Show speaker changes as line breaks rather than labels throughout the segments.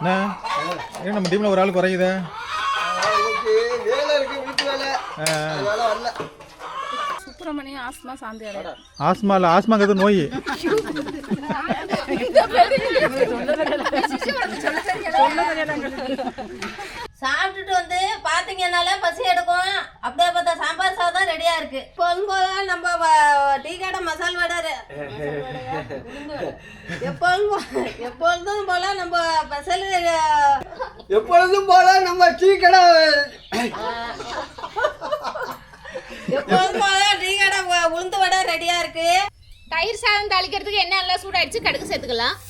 என்ன? ஏன் நம்ம டீமில் ஒரு ஆள் குறையுதே?
இன்னைக்கு வேலை இருக்கு வீட்டு வேலை. அதனால வரல.
சுப்பிரமணியம் ஆஸ்மா சாந்தி
ஆஸ்மா இல்லை ஆஸ்மாங்கிறது நோய்.
சாப்பிட்டுட்டு வந்து பாத்தீங்கன்னாலே பசி எடுக்கும். அப்படியே பார்த்தா சாம்பார் சாதம் ரெடியா இருக்கு. போல நம்ம டீ கடை மசால் வடை. எப்பொழுதும் போ- எப்பொழுதும் போல நம்ம ஸ்பெஷல்
எப்பொழுதும் போல நம்ம டீ கடை.
எப்பொழுதும் போல டீ கடை உளுந்து வடை ரெடியா இருக்கு.
தயிர் சாதம் தாளிக்கிறதுக்கு என்ன நல்லா சூடாயிடுச்சு? கடுகு சேர்த்துக்கலாம்.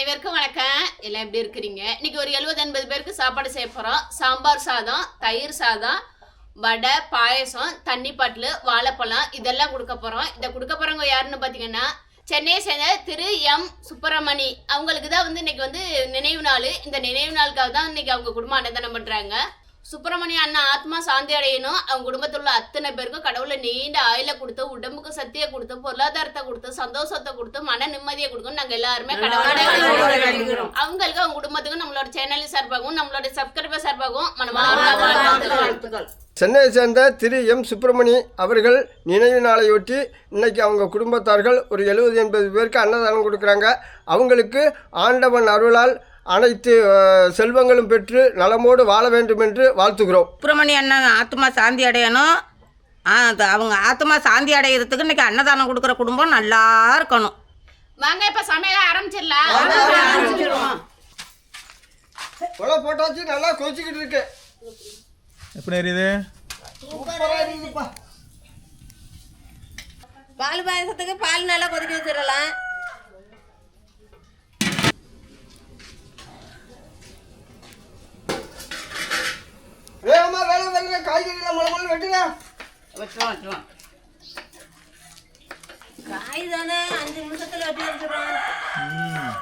அனைவருக்கும் வணக்கம். எல்லாம் எப்படி இருக்கிறீங்க? இன்னைக்கு ஒரு எழுபது எண்பது பேருக்கு சாப்பாடு செய்ய போகிறோம் சாம்பார் சாதம் தயிர் சாதம் வடை பாயசம் தண்ணி பாட்டில் வாழைப்பழம் இதெல்லாம் கொடுக்க போகிறோம் இதை கொடுக்க போகிறவங்க யாருன்னு பார்த்தீங்கன்னா சென்னையை சேர்ந்த திரு எம். சுப்பிரமணி. அவங்களுக்கு தான் வந்து இன்னைக்கு வந்து நினைவு நாள். இந்த நினைவு நாளுக்காக தான் இன்னைக்கு அவங்க குடும்பம் அன்னதானம் பண்ணுறாங்க சுப்பிரமணிய அண்ணா ஆத்மா சாந்தி அடையணும். அவங்க குடும்பத்தில் உள்ள அத்தனை பேருக்கும் கடவுளை நீண்ட ஆயில கொடுத்து உடம்புக்கு சக்தியை கொடுத்து பொருளாதாரத்தை கொடுத்து சந்தோஷத்தை கொடுத்து மன நிம்மதியை கொடுக்கும் நாங்க எல்லாருமே கடவுளை அவங்களுக்கு அவங்க குடும்பத்துக்கும் நம்மளோட சேனல் சார்பாகவும் நம்மளோட சப்ஸ்கிரைபர் சார்பாகவும் மனமார்ந்த வாழ்த்துக்கள்.
சென்னையை சேர்ந்த திரு எம் சுப்பிரமணி அவர்கள் நினைவு நாளையொட்டி இன்னைக்கு அவங்க குடும்பத்தார்கள் ஒரு எழுபது எண்பது பேருக்கு அன்னதானம் கொடுக்குறாங்க. அவங்களுக்கு ஆண்டவன் அருளால் அனைத்து செல்வங்களும் பெற்று நலமோடு வாழ வேண்டும் என்று வாழ்த்துகிறோம்.
சுப்பிரமணிய அண்ணன் ஆத்மா சாந்தி அடையணும். அவங்க ஆத்மா சாந்தி அடையிறதுக்கு இன்னைக்கு அன்னதானம் கொடுக்குற குடும்பம் நல்லா இருக்கணும்.
வாங்க இப்ப சமையல ஆரம்பிச்சிடலாம்.
கொலை போட்டாச்சு நல்லா கொதிச்சுக்கிட்டு இருக்கு.
எப்படி எரியுது
பால் பாயசத்துக்கு பால் நல்லா கொதிக்க வச்சிடலாம்.
வேகமாக வேலை வெட்டுங்க காய்கறிகளை மலை மலை வெட்டுங்க
வச்சுருவோம் வச்சுருவோம்
காய் தானே அஞ்சு நிமிஷத்துல வெட்டி
ம்.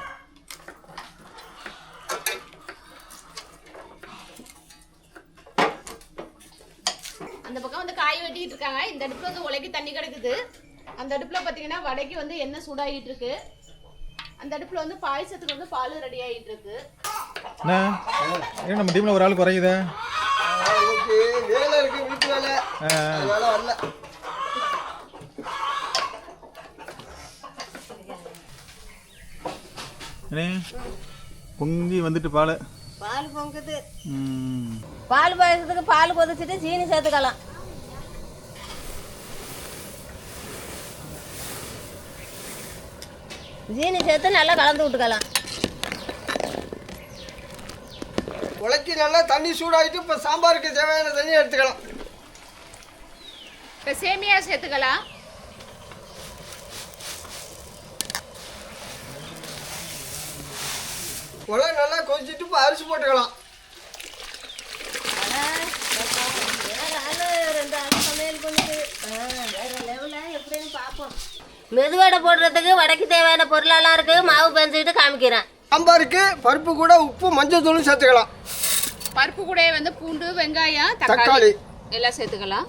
அந்த பக்கம் வந்து காய் வெட்டிட்டு இருக்காங்க. இந்த அடுப்புல வந்து உலைக்கு தண்ணி கிடக்குது. அந்த அடுப்புல பாத்தீங்கன்னா வடைக்கு வந்து எண்ணெய் சூடாகிட்டு இருக்கு. அந்த அடுப்புல வந்து பாயசத்துக்கு வந்து பால் ரெடி ஆகிட்டு இருக்கு.
என்ன? நம்ம டீமில் ஒரு ஆள் குறையுதே?
வேலை இருக்கு வீட்டு வேலை. அதனால வரல.
என்ன பொங்கி வந்துட்டு பால்.
பால் பொங்குது.
ம்.
பால் பாயசத்துக்கு பால் கொதிச்சுட்டு சீனி சேர்த்துக்கலாம். சீனி சேர்த்து நல்லா கலந்து விட்டுக்கலாம்
உலக்கி நல்லா தண்ணி சூடாகிட்டு இப்போ சாம்பாருக்கு தேவையான தண்ணி எடுத்துக்கலாம்.
இப்ப சேமியா சேர்த்துக்கலாம்.
உலை நல்லா கொதிச்சுட்டு இப்போ அரிசி போட்டுக்கலாம்.
மெதுவடை போடுறதுக்கு வடைக்கு தேவையான பொருளெல்லாம் இருக்கு. மாவு பெஞ்சிட்டு காமிக்கிறேன்.
சாம்பாருக்கு பருப்பு கூட உப்பு மஞ்சள் தூளும் சேர்த்துக்கலாம்.
பருப்பு கூட வந்து பூண்டு வெங்காயம்
தக்காளி.
எல்லாம் சேர்த்துக்கலாம்.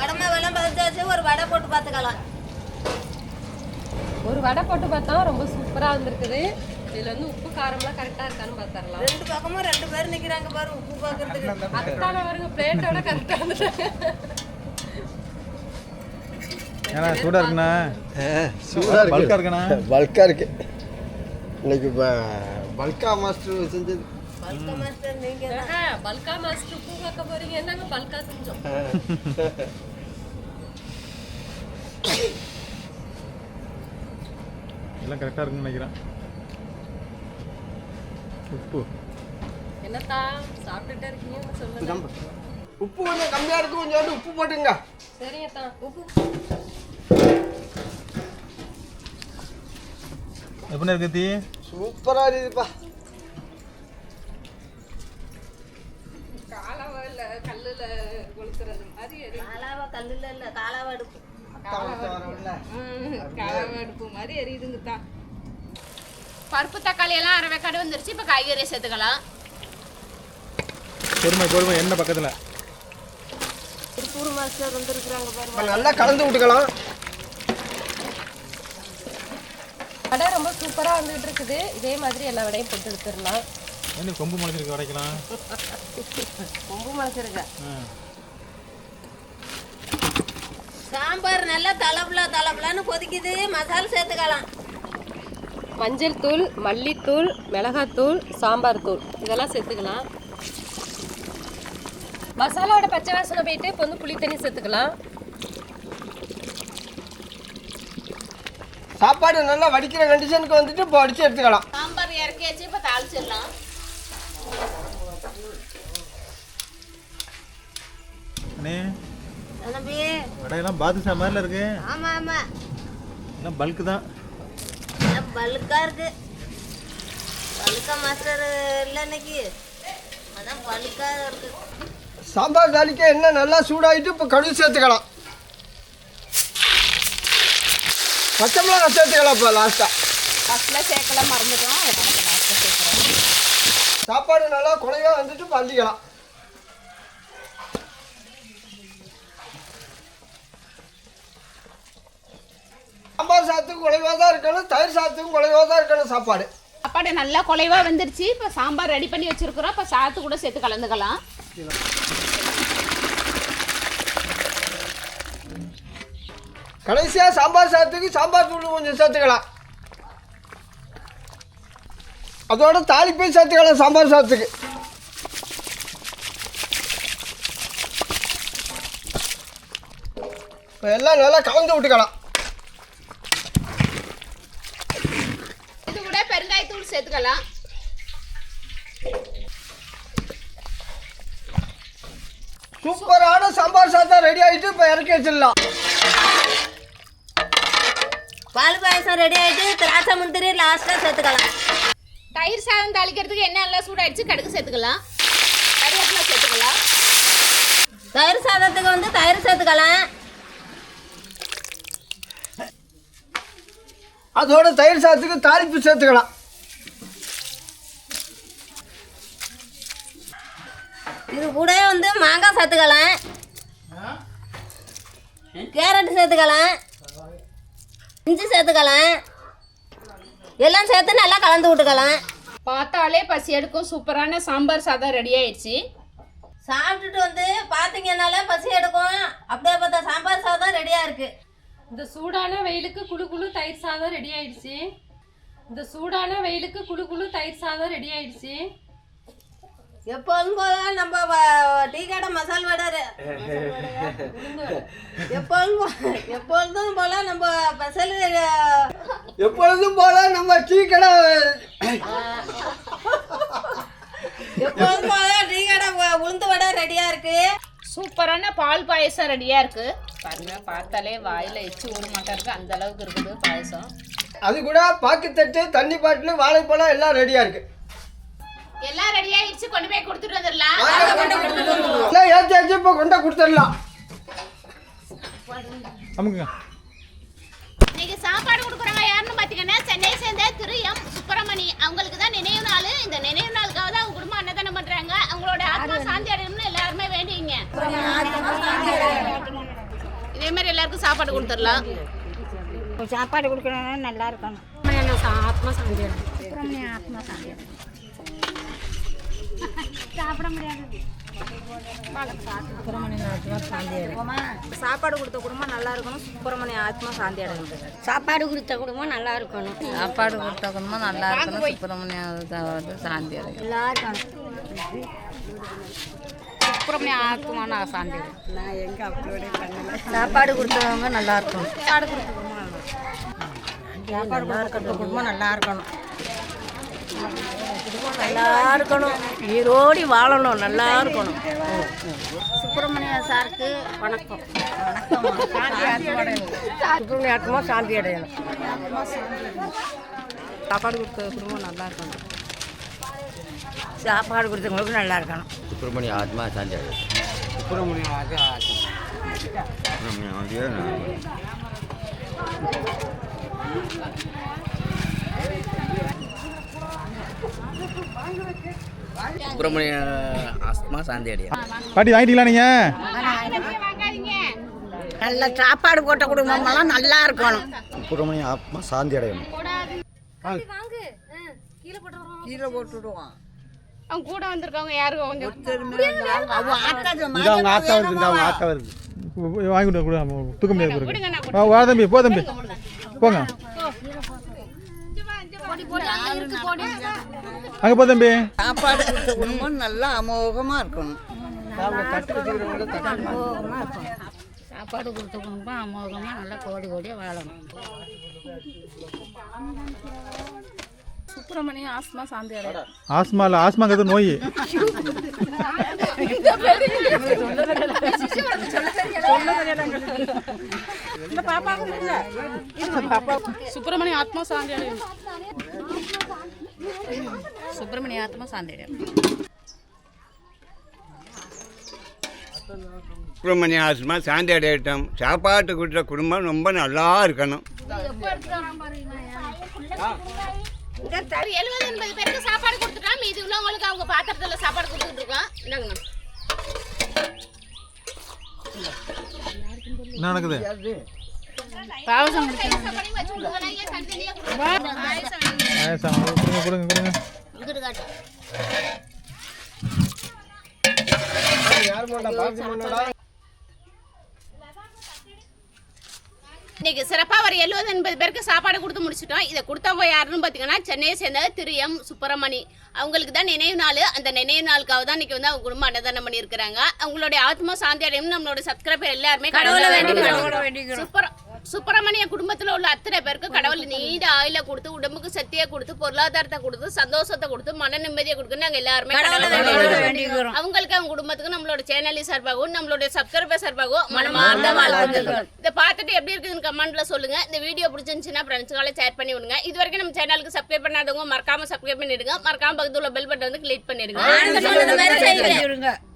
வடமா வெள்ளம் பதிச்சாச்சு ஒரு வடை போட்டு பார்த்துக்கலாம்.
ஒரு வடை போட்டு பார்த்தா ரொம்ப சூப்பராக வந்திருக்குது. இதில் வந்து உப்பு காரம்லாம் கரெக்டாக இருக்கான்னு பார்த்துடலாம்.
ரெண்டு பக்கமும் ரெண்டு பேர் நிற்கிறாங்க பாரு உப்பு பார்க்கறதுக்கு.
அத்தான வருங்க பிளேட்டோட கரெக்டாக வந்துட்டாங்க
ஏன்னா சூடாக இருக்குண்ணா.
சூடாக
பல்கா இருக்குண்ணா.
பல்காக இருக்கு. இன்னைக்கு இப்போ பல்கா மாஸ்டர் செஞ்சது.
பல்க மாஸ்டர்
உப்பு பார்க்க போறீங்க என்னங்க பல்கா செஞ்சோம்?
எல்லாம் கரெக்டாக இருக்குன்னு நினைக்கிறேன். உப்பு.
என்னத்தா சாப்பிட்டுட்டே இருக்கீங்கன்னு சொல்லுங்க.
உப்பு கொஞ்சம் கம்மியாக இருக்கு கொஞ்சம் உப்பு போட்டுங்க.
சரிங்கத்தா. உப்பு.
எப்படி இருக்கு தீ?
சூப்பராக இருக்குதுப்பா.
கல்லுல கொளுத்துறது மாதிரி
காலாவா கல்லுல இல்ல காலாவா அடுப்பு.
காலாவ அடுப்பு. மாதிரி எரியுதுங்க தான்
பருப்பு தக்காளி எல்லாம் அரை வெக்காடு வந்துருச்சு இப்போ காய்கறி சேர்த்துக்கலாம்.
பொறுமை பொறுமை என்ன பக்கத்தில்?
திருப்பூர் மாஸ்டர் வந்துருக்குறாங்க
நல்லா கலந்து விட்டுக்கலாம்.
வடை ரொம்ப சூப்பரா வந்துகிட்டு இருக்குது இதே மாதிரி எல்லா வடையும் போட்டு எடுத்துடலாம்.
என்ன கொம்பு முளைச்சிருக்கு உடைக்கலாம்
கொம்பு முளைச்சிருக்க. சாம்பார் நல்லா தலப்புல தலப்புலன்னு கொதிக்குது. மசாலா சேர்த்துக்கலாம்.
மஞ்சள் தூள் மல்லித்தூள் மிளகாத்தூள் சாம்பார் தூள். இதெல்லாம் சேர்த்துக்கலாம். மசாலாவோட பச்சை வாசனை போயிட்டு இப்போ வந்து புளி தண்ணி சேர்த்துக்கலாம்.
சாப்பாடு நல்லா வடிக்கிற கண்டிஷனுக்கு வந்துட்டு இப்போ வடித்து எடுத்துக்கலாம்.
சாம்பார் இறக்கியாச்சு இப்போ தாளிச்சிடலாம்.
அண்ணே வடையெல்லாம் பாதுஷா மாதிரில இருக்கு.
ஆமா ஆமா.
எல்லாம் பல்க்கு தான்.
எல்லாம் பல்கா இருக்கு. பல்கா மாஸ்டர் இல்லை இன்னைக்கு அதான் பல்கா இருக்கு.
சாம்பார் தாளிக்க எண்ணெய் நல்லா சூடாகிட்டு இப்போ கடுகு சேர்த்துக்கலாம். பச்சை மிளகாய் சேர்த்துக்கலாம் இப்போ லாஸ்ட்டாக
ஃபஸ்ட்டில் சேர்க்கல மறந்துட்டோம். அதனால சேர்க்குறோம்.
சாப்பாடு நல்லா குறைவாக வந்துட்டு இப்போ அள்ளிக்கலாம் சாம்பார் சாதத்துக்கு குறைவாக தான் இருக்கணும் தயிர் சாதத்துக்கும் குறைவாக தான் இருக்கணும் சாப்பாடு.
சாப்பாடு நல்லா குலைவாக வந்துருச்சு. இப்போ சாம்பார் ரெடி பண்ணி வச்சிருக்கிறோம். இப்போ சாத்து கூட சேர்த்து கலந்துக்கலாம்.
கடைசியாக சாம்பார் சாதத்துக்கு சாம்பார் தூள் கொஞ்சம் சேர்த்துக்கலாம். அதோட தாளிப்பையும் சேர்த்துக்கலாம் சாம்பார் சாதத்துக்கு. இப்போ எல்லாம் நல்லா கலந்து விட்டுக்கலாம்.
இது கூட பெருங்காயத்தூள் சேர்த்துக்கலாம்.
சூப்பரான சாம்பார் சாதம் ரெடி ஆகிட்டு இப்போ இறக்கி வச்சிடலாம்.
பால் பாயசம் ரெடி ஆயிட்டு திராட்சை முந்திரி லாஸ்ட்டாக சேர்த்துக்கலாம்.
தயிர் சாதம் தாளிக்கிறதுக்கு எண்ணெய் நல்லா சூடாயிடுச்சு கடுகு சேர்த்துக்கலாம். கருவேப்பிலை சேர்த்துக்கலாம்.
தயிர் சாதத்துக்கு வந்து தயிர் சேர்த்துக்கலாம்.
அதோட தயிர் சாதத்துக்கு தாளிப்பு சேர்த்துக்கலாம்.
இது கூட வந்து மாங்காய் சேர்த்துக்கலாம். கேரட் சேர்த்துக்கலாம். இஞ்சி சேர்த்துக்கலாம். எல்லாம் சேர்த்து நல்லா கலந்து விட்டுக்கலாம்.
பார்த்தாலே பசி எடுக்கும். சூப்பரான சாம்பார் சாதம் ரெடி ஆயிடுச்சு.
சாப்பிட்டுட்டு வந்து பார்த்தீங்கன்னாலே பசி எடுக்கும். அப்படியே பார்த்தா சாம்பார் சாதம் ரெடியாக இருக்குது
இந்த சூடான வெயிலுக்கு குளு குளு தயிர் சாதம் ரெடி ஆயிடுச்சு. இந்த சூடான வெயிலுக்கு குளு குளு தயிர் சாதம் ரெடி ஆயிடுச்சு.
எப்போதும் போல நம்ம டீ கடை மசால் வடை ரெ- எப்போதும் எப்பொழுதும் போல நம்ம ஸ்பெஷல்
எப்பொழுதும் போல நம்ம டீ கடை
எப்போதும் போல டீ கடை உளுந்து வடை ரெடியாக இருக்கு?
சூப்பரான பால் பாயசம் ரெடியாக இருக்கு. பாருங்க பார்த்தாலே வாயில் எச்சு ஊற மாட்டா இருக்கு. அந்த அளவுக்கு இருக்குது பாயசம்.
அது கூட பாக்குத்தட்டு தண்ணி பாட்டில் வாழைப்பழம் எல்லாம் ரெடியாக இருக்கு.
எல்லாம் ரெடி ஆயிடுச்சு கொண்டு போய் கொடுத்துட்டு வந்துடலாம்
எல்லாம் ஏற்றி ஏற்றி இப்போ கொண்டா கொடுத்துடலாம்.
அமுக்குங்க.
இன்னைக்கு சாப்பாடு கொடுக்குறவங்க யாருன்னு பார்த்தீங்கன்னா சென்னை சேர்ந்த திரு எம். சுப்பிரமணி. அவங்களுக்கு தான் நினைவு நாள். இந்த நினைவு நாளுக்காக தான் அவங்க குடும்பம் அன்னதானம் பண்றாங்க. அவங்களோட ஆத்மா சாந்தி அடையணும்னு எல்லாருமே வேண்டிங்க இதே மாதிரி எல்லாருக்கும் சாப்பாடு கொடுத்துடலாம்.
சாப்பாடு கொடுக்கணும்னா நல்லா இருக்கணும்.
ஆத்மா சாந்தி
சுப்பிரமணிய ஆத்மா சாந்தி சாப்பிட முடியாது
சாப்பாடு கொடுத்த குடும்பம் நல்லா இருக்கணும். சுப்பிரமணிய ஆத்மா சாந்தி
சாப்பாடு கொடுத்த குடும்பம் நல்லா இருக்கணும்.
சாப்பாடு கொடுத்த குடும்பம் நல்லா இருக்கணும். சுப்பிரமணிய சாந்தி
இருக்கணும்.
சுப்பிரமணிய ஆத்மான சாந்தி
சாப்பாடு கொடுத்தவங்க நல்லா இருக்கணும். சாப்பாடு கொடுத்த குடும்பம் நல்லா இருக்கணும். குடும்பம் நல்லா இருக்கணும். ஈரோடி வாழணும். நல்லா இருக்கணும்.
சுப்பிரமணிய சாருக்கு வணக்கம்.
சுப்பிரமணிய ஆத்மா சாந்தி அடையணும்.
சாப்பாடு கொடுத்த குடும்பம் நல்லா இருக்கணும்.
சாப்பாடு கொடுத்தவங்களுக்கு நல்லா இருக்கணும்.
சுப்பிரமணிய ஆத்மா சாந்தி அடையும் சுப்பிரமணிய ஆஸ்மா சாந்தி அடையா
பாட்டி வாங்கிட்டீங்களா நீங்க?
நல்ல சாப்பாடு போட்ட குடும்பமெல்லாம் நல்லா இருக்கணும்.
சுப்பிரமணிய ஆத்மா சாந்தி அடையணும்
அவங்க கூட வந்திருக்கவங்க யாரும்
அவங்க ஆத்தா வருது அவங்க ஆத்தா வருது.
வாங்கி கொடு தூக்க முடியாது போ தம்பி. போங்க. அங்கே போ தம்பி.
சாப்பாடு கொடுத்த குடும்பம் நல்லா அமோகமாக இருக்கணும்.
சாப்பாடு கொடுத்த குடும்பம் அமோகமாக நல்லா கோடி கோடியாக வாழணும்.
சுப்பிரமணிய ஆஸ்மா சாந்தி
ஆஸ்மா இல்லை ஆஸ்மாங்கிறது நோய்.
சுப்பிரமணிய ஆத்மா சாந்தி அடையும்
சுப்பிரமணிய ஆத்மா சாந்தியம்
சுப்பிரமணிய ஆத்மா சாந்தி அடையட்டும். சாப்பாட்டு கொடுத்த குடும்பம் ரொம்ப நல்லா இருக்கணும்.
எழுபது எண்பது பேருக்கு சாப்பாடு கொடுத்துட்டோம். மீதி உள்ளவங்களுக்கு அவங்க பாத்திரத்துல சாப்பாடு கொடுத்துட்டு இருக்கோம்.
என்ன நடக்குது?
பாவசம்
கொடுங்க. பாயசம்.
கொடுங்க கொடுங்க
இன்னைக்கு சிறப்பா ஒரு எழுபது எண்பது பேருக்கு சாப்பாடு கொடுத்து முடிச்சிட்டோம். இதை கொடுத்தவங்க யாருன்னு பார்த்தீங்கன்னா சென்னையை சேர்ந்த திரு எம் சுப்பிரமணி. அவங்களுக்கு தான் நினைவு நாள். அந்த நினைவு நாளுக்காக தான் இன்னைக்கு வந்து அவங்க குடும்பம் அன்னதானம் பண்ணியிருக்கிறாங்க. அவங்களுடைய ஆத்மா சாந்தி அடையும். நம்மளோட சப்ஸ்கிரைபர் எல்லாருமே கடவுளை வேண்டிக்கிறோம். சுப்பர. சுப்பிரமணிய குடும்பத்தில் உள்ள அத்தனை பேருக்கு கடவுள் நீண்ட ஆயில கொடுத்து உடம்புக்கு சக்தியை கொடுத்து பொருளாதாரத்தை கொடுத்து சந்தோஷத்தை கொடுத்து மன நிம்மதியை கொடுத்து நாங்கள் எல்லாருமே. அவங்களுக்கு அவங்க குடும்பத்துக்கு நம்மளோட சேனலி சார்பாகவும் நம்மளுடைய சப்ஸ்கிரைபர் சார்பாகவும் மனமார்ந்த வாழ்த்துக்கள். இதை பார்த்துட்டு எப்படி இருக்குதுன்னு கமெண்ட்ல சொல்லுங்க. இந்த வீடியோ பிடிச்சிருந்துச்சுன்னா ஃப்ரெண்ட்ஸ்களை ஷேர் பண்ணி விடுங்க. இது வரைக்கும் நம்ம சேனலுக்கு சப்ஸ்கிரைப் பண்ணாதவங்க மறக்காம சப்ஸ்கிரைப் பண்ணிடுங்க. மறக்காம பக்கத்துல பெல் பட்டன் வந்து கிளிக் பண்ணிடுங்க.